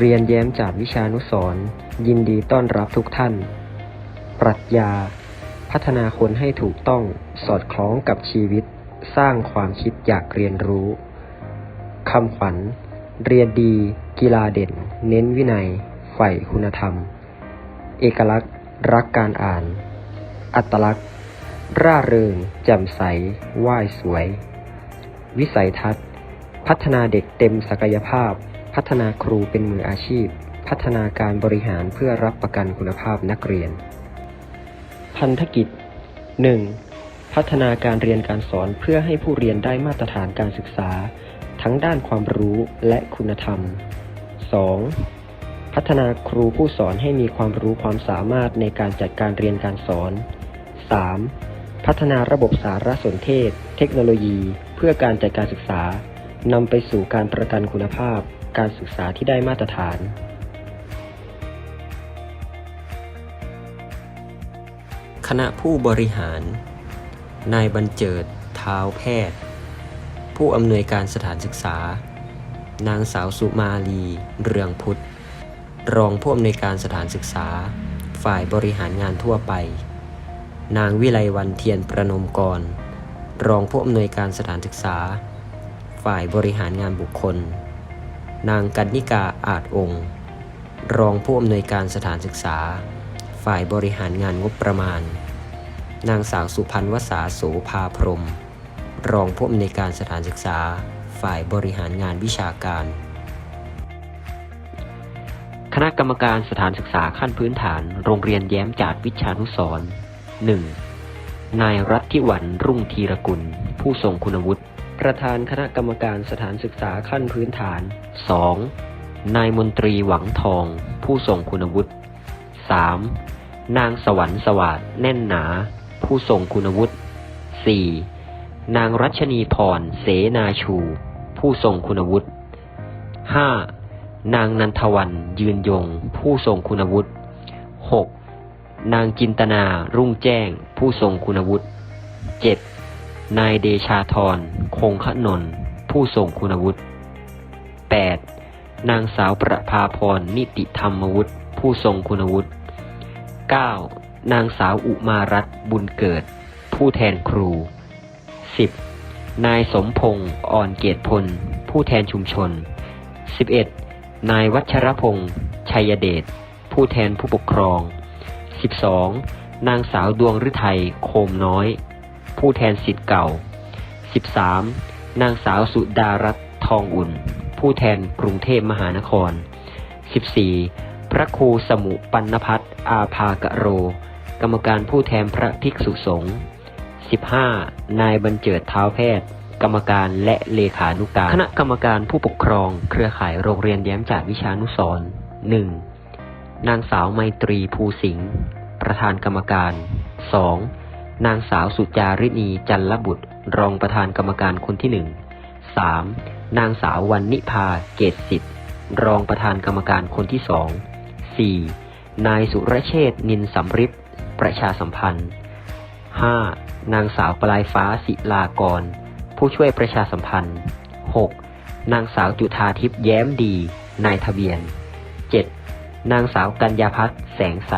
เรียนแย้มจากวิชานุสรยินดีต้อนรับทุกท่าน ปรัชญา พัฒนาคนให้ถูกต้องสอดคล้องกับชีวิต สร้างความคิดอยากเรียนรู้คำขวัญ เรียนดี กีฬาเด่น เน้นวินัยใฝ่คุณธรรม เอกลักษณ์ รักการอ่าน อัตลักษณ์ ร่าเริงแจ่มใสว่ายสวย วิสัยทัศน์ พัฒนาเด็กเต็มศักยภาพ พัฒนาครูเป็นมืออาชีพ พัฒนาการบริหารเพื่อรับประกันคุณภาพนักเรียน พันธกิจ 1. พัฒนาการเรียนการสอนเพื่อให้ผู้เรียนได้มาตรฐานการศึกษา ทั้งด้านความรู้และคุณธรรม 2. พัฒนาครูผู้สอนให้มีความรู้ความสามารถในการจัดการเรียนการสอน 3. พัฒนาระบบสารสนเทศ เทคโนโลยี เพื่อการจัดการศึกษานำไปสู่การประกันคุณภาพ การศึกษาที่ได้มาตรฐานคณะผู้บริหาร นายบรรเจิดเท้าแพทย์ ผู้อำนวยการสถานศึกษา นางสาวสุมาลี เรืองพุทธ รองผู้อำนวยการสถานศึกษา ฝ่ายบริหารงานทั่วไป นางวิไลวันเทียนประนมกร รองผู้อำนวยการสถานศึกษา ฝ่ายบริหารงานบุคคล นางกันนิกาอาจองค์ รองผู้อำนวยการสถานศึกษา ฝ่ายบริหารงานงบประมาณ นางสาวสุพันวสาโสภาพรม รองผู้อำนวยการสถานศึกษา ฝ่ายบริหารงานวิชาการ คณะกรรมการสถานศึกษาขั้นพื้นฐาน โรงเรียนแย้มจาดวิชานุสรณ์ 1. นายรัตทิวันรุ่งธีรกุล ผู้ทรงคุณวุฒิ ประธานคณะกรรมการสถานศึกษาขั้นพื้นฐาน 2. นายมนตรีหวังทอง ผู้ทรงคุณวุฒิ 3. นางสวรรค์สวัสดแน่นหนา ผู้ทรงคุณวุฒิ 4. นางรัชนีพรเสนาชู ผู้ทรงคุณวุฒิ 5. นางนันทวันยืนยง ผู้ทรงคุณวุฒิ 6. นางจินตนารุ่งแจ้ง ผู้ทรงคุณวุฒิ 7. นายเดชาธร คงขนน์ผู้ทรงคุณวุฒิ 8. นางสาวประภาพร นิติธรรมวุฒิ ผู้ทรงคุณวุฒิ 9. นางสาวอุมารัตน์บุญเกิด ผู้แทนครู 10. นายสมพงศ์อ่อนเกียรติพล ผู้แทนชุมชน 11. นายวัชรพงศ์ชัยเดช ผู้แทนผู้ปกครอง 12. นางสาวดวงฤทัยโคมน้อย ผู้แทนสิทธิ์เก่า 13. นางสาวสุดารัตน์ทองอุ่น ผู้แทนกรุงเทพมหานคร 14. พระครูสมุปันนพัฒอาภากะโร กรรมการผู้แทนพระภิกษุสงฆ์ 15. นายบรรเจิดเท้าแพทย์ กรรมการและเลขานุการ คณะกรรมการผู้ปกครอง เครือข่ายโรงเรียนแย้มจากวิชานุสรณ์ 1. นางสาวไมตรีภูสิงห์ประธานกรรมการ 2. นางสาวสุจาริณีจันลบุตร รองประธานกรรมการคนที่หนึ่ง 3. นางสาววันนิพาเกตสิทธิ์รองประธานกรรมการคนที่สอง 4. นายสุรเชษนินสำริดประชาสัมพันธ์ 5. นางสาวปลายฟ้าศิลากร ผู้ช่วยประชาสัมพันธ์ 6. นางสาวจุธาทิพย์แย้มดี นายทะเบียน 7. นางสาวกัญญาพัฒน์แสงใส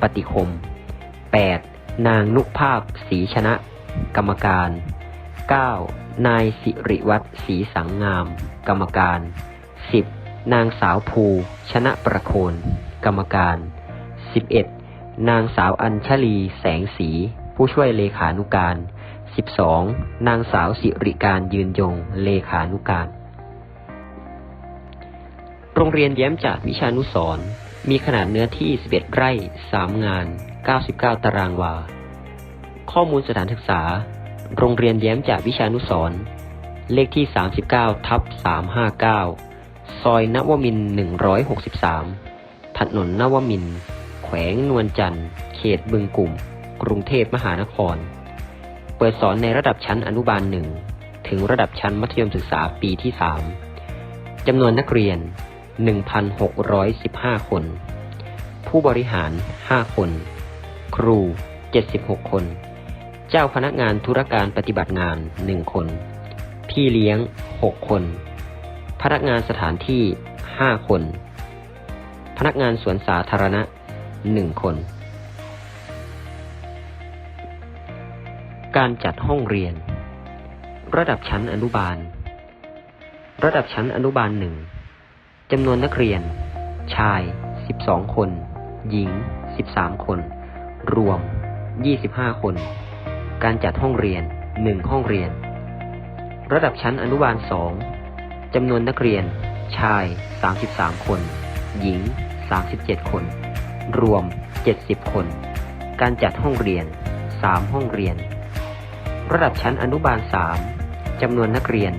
ปฏิคม 8. นางนุภาพศรีชนะ กรรมการ 9. นายสิริวัตรศรีสังงาม กรรมการ 10. นางสาวภู ชนะประโคน กรรมการ 11. นางสาวอัญชลีแสงสี ผู้ช่วยเลขานุการ 12. นางสาวสิริการยืนยง เลขานุการ โรงเรียนแย้มจากวิชานุสรมีขนาดเนื้อที่ 11 ไร่ 3 งาน 99 ตารางวา ข้อมูลสถานศึกษา โรงเรียนแย้มจากวิชานุสรเลขที่ 39 ทับ 359 ซอยนวมิน 163 ถนนนวมิน แขวงนวลจันทร์ เขตบึงกลุ่ม กรุงเทพมหานคร เปิดสอนในระดับชั้นอนุบาลหนึ่ง ถึงระดับชั้นมัธยมศึกษาปีที่ 3 จำนวนนักเรียน 1,615 คน ผู้บริหาร 5 คน ครู 76 คน เจ้าพนักงานธุรการปฏิบัติงาน 1 คน พี่เลี้ยง 6 คน พนักงานสถานที่ 5 คน พนักงานสวนสาธารณะ 1 คน การจัดห้องเรียน ระดับชั้นอนุบาล ระดับชั้นอนุบาลหนึ่งจำนวนนักเรียน ชาย 12 คน หญิง 13 คน รวม 25 คน การจัดห้องเรียน 1 ห้องเรียน ระดับชั้นอนุบาล 2จำนวนนักเรียน ชาย 33 คน หญิง 37 คน รวม 70 คน การจัดห้องเรียน 3 ห้องเรียน ระดับชั้นอนุบาล 3จำนวนนักเรียน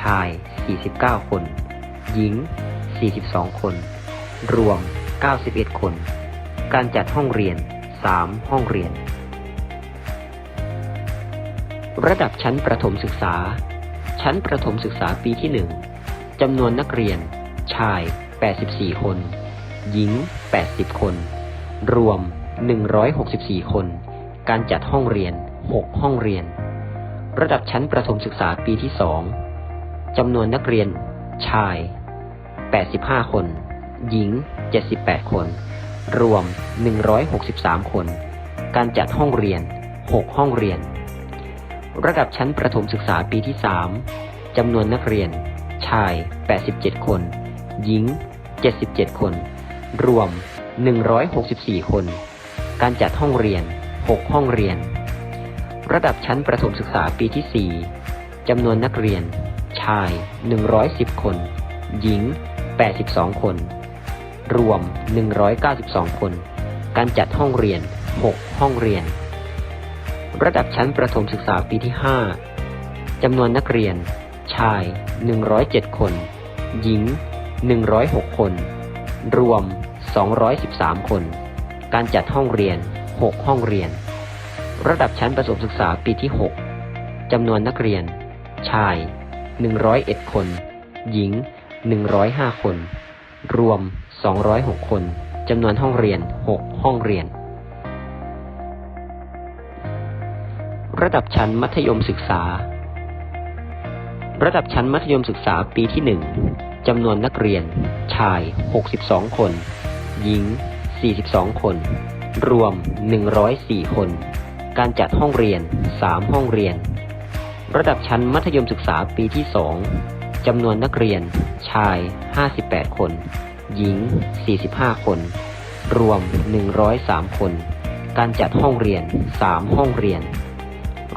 ชาย 49 คน หญิง 42 คน รวม 91 คน การจัดห้องเรียน 3 ห้องเรียน ระดับชั้นประถมศึกษา ชั้นประถมศึกษาปีที่ 1จำนวนนักเรียน ชาย 84 คน หญิง 80 คน รวม 164 คน การจัดห้องเรียน 6 ห้องเรียน ระดับชั้นประถมศึกษาปีที่ 2จำนวนนักเรียน ชาย 85 คน หญิง 78 คน รวม 163 คน การจัดห้องเรียน 6 ห้องเรียน ระดับชั้นประถมศึกษาปีที่ 3จำนวนนักเรียน ชาย 87 คน หญิง 77 คน รวม 164 คน การจัดห้องเรียน 6 ห้องเรียน ระดับชั้นประถมศึกษาปีที่ 4จำนวนนักเรียน ชาย 110 คน หญิง 82 คน รวม 192 คน การจัดห้องเรียน 6 ห้องเรียน ระดับชั้นประถมศึกษาปีที่ 5 จำนวนนักเรียน ชาย 107 คน หญิง 106 คน รวม 213 คน การจัดห้องเรียน 6 ห้องเรียน ระดับชั้นประถมศึกษาปีที่ 6 จำนวนนักเรียน ชาย 101 คน หญิง 105 คน รวม 206 คนจำนวนห้องเรียน 6 ห้องเรียน ระดับชั้นมัธยมศึกษา ระดับชั้นมัธยมศึกษาปีที่ 1จำนวนนักเรียน ชาย 62 คน หญิง 42 คน รวม 104 คน การจัดห้องเรียน 3 ห้องเรียน ระดับชั้นมัธยมศึกษาปีที่ 2จำนวนนักเรียน ชาย 58 คน หญิง 45 คน รวม 103 คน การจัดห้องเรียน 3 ห้องเรียน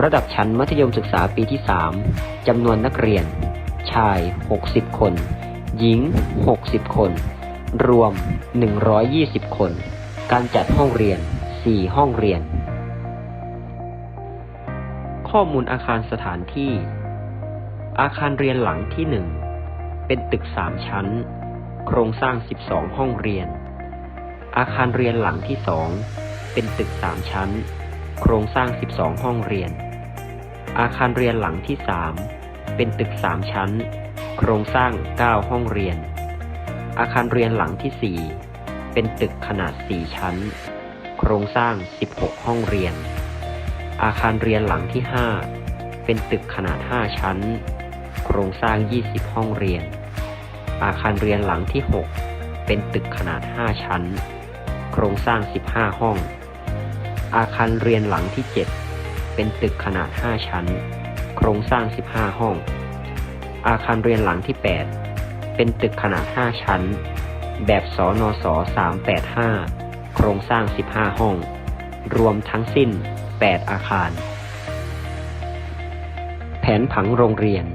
ระดับชั้นมัธยมศึกษาปีที่ 3 จำนวนนักเรียน ชาย 60 คน หญิง 60 คน รวม 120 คน การจัดห้องเรียน 4 ห้องเรียน ข้อมูลอาคารสถานที่ อาคารเรียนหลังที่ 1 เป็นตึก 3 ชั้น โครงสร้าง 12 ห้องเรียน อาคารเรียนหลังที่ 2 เป็นตึก 3 ชั้น โครงสร้าง 12 ห้องเรียน อาคารเรียนหลังที่ 3 เป็นตึก 3 ชั้น โครงสร้าง 9 ห้องเรียน อาคารเรียนหลังที่ 4 เป็นตึกขนาด 4 ชั้น โครงสร้าง 16 ห้องเรียน อาคารเรียนหลังที่ 5 เป็นตึกขนาด 5 ชั้น โครงสร้าง 20 ห้องเรียน อาคารเรียนหลังที่ 6 เป็นตึกขนาด 5 ชั้น โครงสร้าง 15 ห้อง อาคารเรียนหลังที่ 7 เป็นตึกขนาด 5 ชั้น โครงสร้าง 15 ห้อง อาคารเรียนหลังที่ 8 เป็นตึกขนาด 5 ชั้น แบบสนศ385 โครงสร้าง 15 ห้อง รวมทั้งสิ้น 8 อาคาร แผนผังโรงเรียน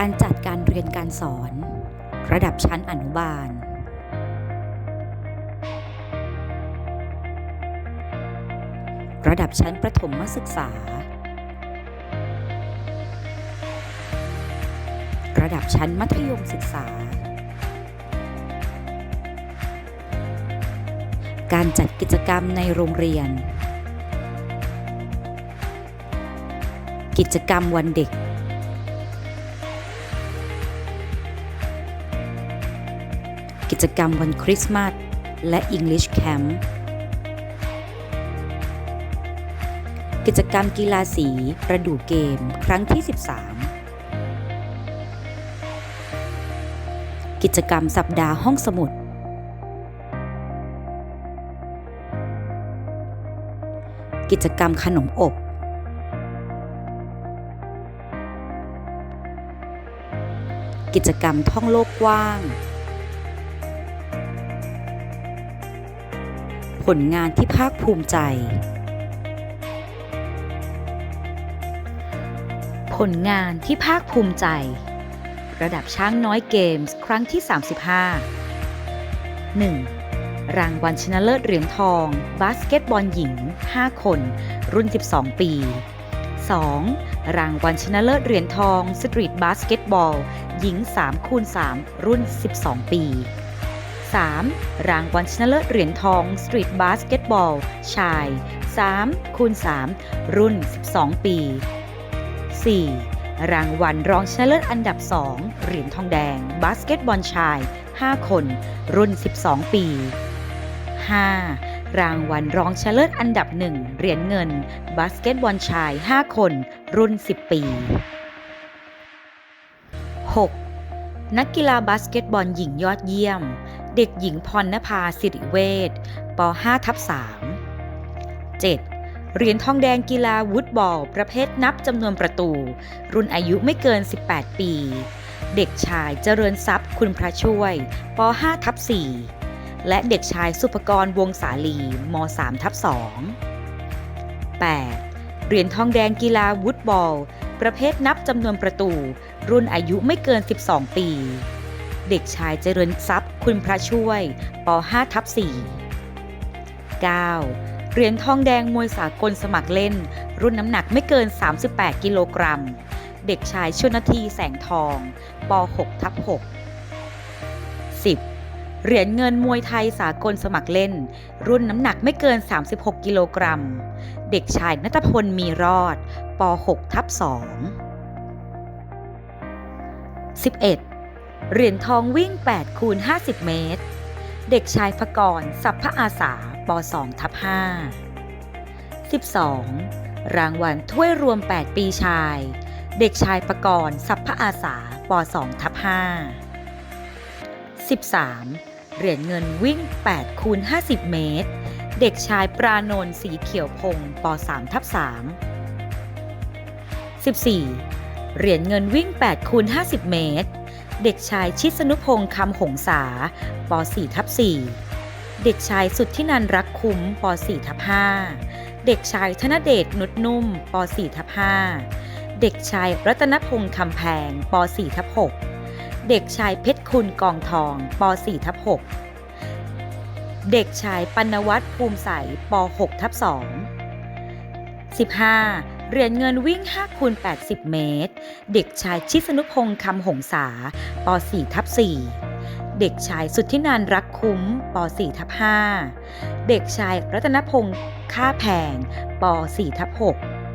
การจัดการเรียนการสอน ระดับชั้นอนุบาล ระดับชั้นประถมศึกษา ระดับชั้นมัธยมศึกษา การจัดกิจกรรมในโรงเรียน กิจกรรมวันเด็ก จกรรมวันคริสต์มาสและ English Camp กิจกรรมกีฬาสีประดู่เกมครั้งที่ 13 กิจกรรมสัปดาห์ห้องสมุด กิจกรรมขนมอบ กิจกรรมท่องโลกกว้าง ผลงานที่ภาคภูมิใจ ผลงานที่ภาคภูมิใจ ระดับช้างน้อยเกมส์ครั้งที่ 35 1. รางวัลชนะเลิศเหรียญทอง บาสเกตบอลหญิง 5 คน รุ่น 12 ปี 2. รางวัลชนะเลิศเหรียญทองสตรีทบาสเกตบอล หญิง3คูณ3รุ่น 12 ปี 3. รางวัลชนะเลิศเหรียญทองสตรีทบาสเกตบอล ชาย3คูณ3รุ่น 12 ปี 4. รางวัลรองชนะเลิศอันดับ 2 เหรียญทองแดง บาสเกตบอลชาย 5 คน รุ่น 12 ปี 5. รางวัลรองชนะเลิศอันดับ 1 เหรียญเงิน บาสเกตบอลชาย 5 คน รุ่น 10 ปี 6. นักกีฬาบาสเกตบอลหญิงยอดเยี่ยม เด็กหญิงพรณภาสิริเวชป .5 ทับ3 7. เหรียญทองแดงกีฬาวูดบอล ประเภทนับจำนวนประตู รุ่นอายุไม่เกิน 18 ปี เด็กชายเจริญทรัพย์คุณพระช่วยป .5 ทับ4และเด็กชายสุภกรวงศาลีม .3 ทับ2 8. เหรียญทองแดงกีฬาวูดบอล ประเภทนับจำนวนประตู รุ่นอายุไม่เกิน 12 ปี เด็กชายเจริญทรัพย์คุณพระช่วยป .5 ทับ4 9. เหรียญทองแดงมวยสากลสมัครเล่น รุ่นน้ำหนักไม่เกิน 38 กิโลกรัม เด็กชายชนทีแสงทองป .6 ทับ6 10. เหรียญเงินมวยไทยสากลสมัครเล่น รุ่นน้ำหนักไม่เกิน 36 กิโลกรัม เด็กชายนัทพลมีรอดป .6 ทับ2 11. เหรียญทองวิ่ง 8 คูณ 50 เมตร เด็กชายพกรสัพพอาสาป .2 ทับ5 12. รางวัลถ้วยรวม 8 ปีชาย เด็กชายปกรณสัพพอาสาป .2 ทับ5 13. เหรียญเงินวิ่ง 8 คูณ 50 เมตร เด็กชายปรานนท์สีเขียวพงศ์ป .3 ทับ3 14. เหรียญเงินวิ่ง 8 คูณ 50 เมตร เด็กชายชิสนุพงศ์คำหงษาป .4 ทับ4เด็กชายสุดที่นันรักคุ้มป .4 ทับ5เด็กชายธนเดชนุดนุ่มป .4 ทับ5เด็กชายรัตนพงศ์คำแพงป .4 ทับ6เด็กชายเพชรคุณกองทองป .4 ทับ6เด็กชายปัณวัฒน์ภูมิใสป .6 ทับ2 15 เหรียญเงินวิ่ง5คูณ80 เมตร เด็กชายชิสนุพงศ์คำหงษาป .4 ทับ4เด็กชายสุทธินันรักคุ้มป .4 ทับ5เด็กชายรัตนพงศ์ค่าแพงป .4 ทับ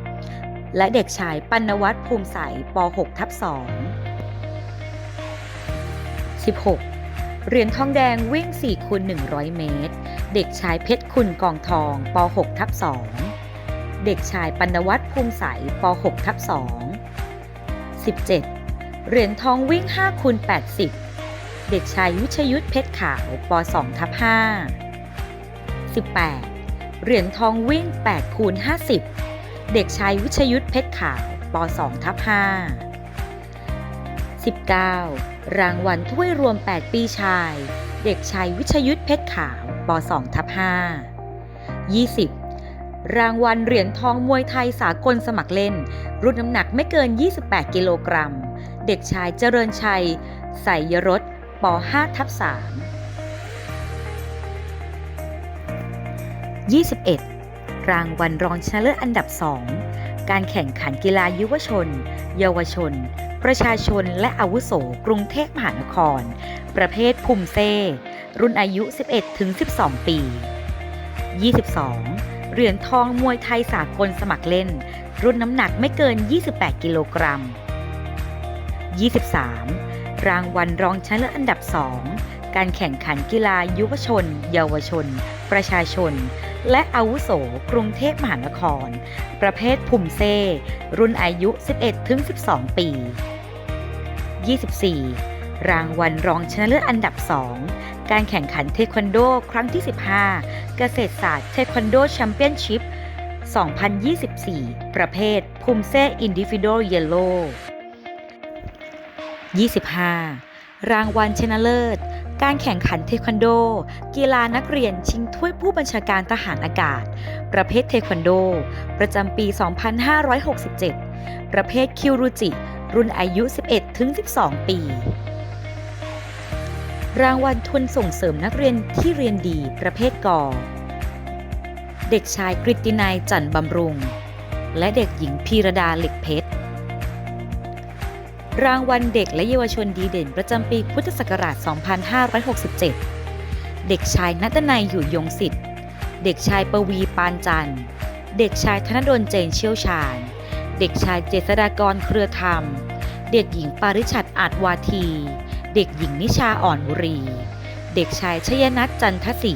6และเด็กชายปัณวัฒน์ภูมิใสป .6 ทับ2 16เหรียญทองแดงวิ่ง4คูณ100 เมตร เด็กชายเพชรคุณกองทองป .6 ทับ2 เด็กชายปัณวัฒน์ภูมิใสป .6 ทับ2 17 เหรียญทองวิ่ง5คูณ80 เด็กชายวิชยุทธเพชรขาวป .2 ทับ5 18 เหรียญทองวิ่ง8คูณ50 เด็กชายวิชยุทธเพชรขาวป .2 ทับ5 19 รางวัลถ้วยรวม 8 ปีชาย เด็กชายวิชยุทธเพชรขาวป .2 ทับ5 20 รางวัลเหรียญทองมวยไทยสากลสมัครเล่น รุ่นน้ำหนักไม่เกิน 28 กิโลกรัม เด็กชายเจริญชัย ใส่ยรสป .5 ทับ3 21 รางวัลรองชนะเลิศอันดับ 2 การแข่งขันกีฬายุวชน เยาวชน ประชาชนและอาวุโสกรุงเทพมหานคร ประเภทภูมิเซ่รุ่นอายุ 11-12 ปี 22 เหรียญทองมวยไทยสากลสมัครเล่น รุ่นน้ำหนักไม่เกิน 28 กิโลกรัม 23 รางวัลรองชนะเลิศอันดับ 2 การแข่งขันกีฬายุวชน เยาวชน ประชาชน และอาวุโสกรุงเทพมหานคร ประเภทภูมิเซ รุ่นอายุ 11-12 ปี 24 รางวัลรองชนะเลิศอันดับ 2 การแข่งขันเทควันโดครั้งที่ 15 เกษตรศาสตร์เทควันโดแชมเปี้ยนชิพ 2024 ประเภทภูมิเซอินดิฟิโดเยลโล 25 รางวัลชนะเลิศ การแข่งขันเทควันโด กีฬานักเรียนชิงถ้วยผู้บัญชาการทหารอากาศ ประเภทเทควันโด ประจำปี 2567 ประเภทคิวรุจิ รุ่นอายุ 11-12 ปี รางวัลทุนส่งเสริมนักเรียนที่เรียนดีประเภทกอเด็กชายกฤตินัยจันทร์บำรุง และเด็กหญิงพีรดาเหล็กเพชร รางวัลเด็กและเยาวชนดีเด่นประจำปีพุทธศักราช 2567 เด็กชายนัตนัยอยู่ยงสิทธิ์ เด็กชายปวีปานจันทร์ เด็กชายธนดลเจนเชี่ยวชาญ เด็กชายเจษฎากรเครือธรรม เด็กหญิงปาริชัดอาจวาที เด็กหญิงนิชาอ่อนบุรี เด็กชายชยนัทจันทศรี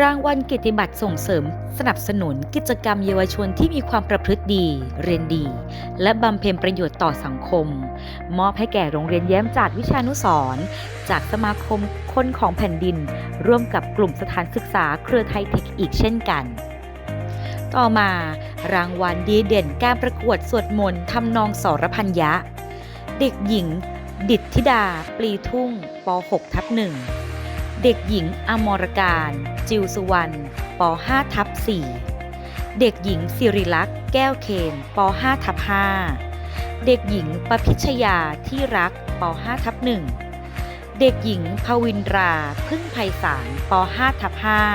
รางวัลเกียรติบัตรส่งเสริม สนับสนุนกิจกรรมเยาวชนที่มีความประพฤติดี เรียนดี และบำเพ็ญประโยชน์ต่อสังคม มอบให้แก่โรงเรียนแย้มจัดวิชานุสรจากสมาคมคนของแผ่นดิน ร่วมกับกลุ่มสถานศึกษาเครือไทยเทคอีกเช่นกัน ต่อมารางวัลดีเด่นการประกวดสวดมนต์ทำนองสรพัญญะ เด็กหญิง ดิตธิดา ปลีทุ่งป .6 ทับหนึ่งเด็กหญิงอมรการ จิวสุวรรณป .5 ทับ4เด็กหญิงสิริลักษ์แก้วเคนป .5 ทับ5เด็กหญิงประพิชยาที่รักป .5 ทับ1เด็กหญิงภวินรา พึ่งไพศาลป .5 ทับ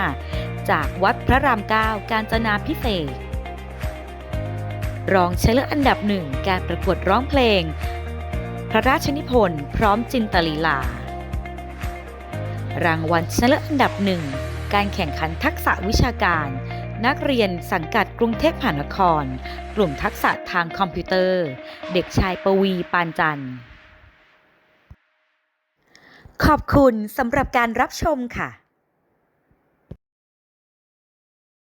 5 จากวัดพระรามเก้าการจนาพิเศษ รองชนะเลิศอันดับหนึ่งการประกวดร้องเพลง พระราชนิพนธ์พร้อมจินตลีลา รางวัลชนะเลิศอันดับหนึ่งการแข่งขันทักษะวิชาการ นักเรียนสังกัดกรุงเทพมหานคร กลุ่มทักษะทางคอมพิวเตอร์ เด็กชายปวีปานจันทร์ขอบคุณสำหรับการรับชมค่ะ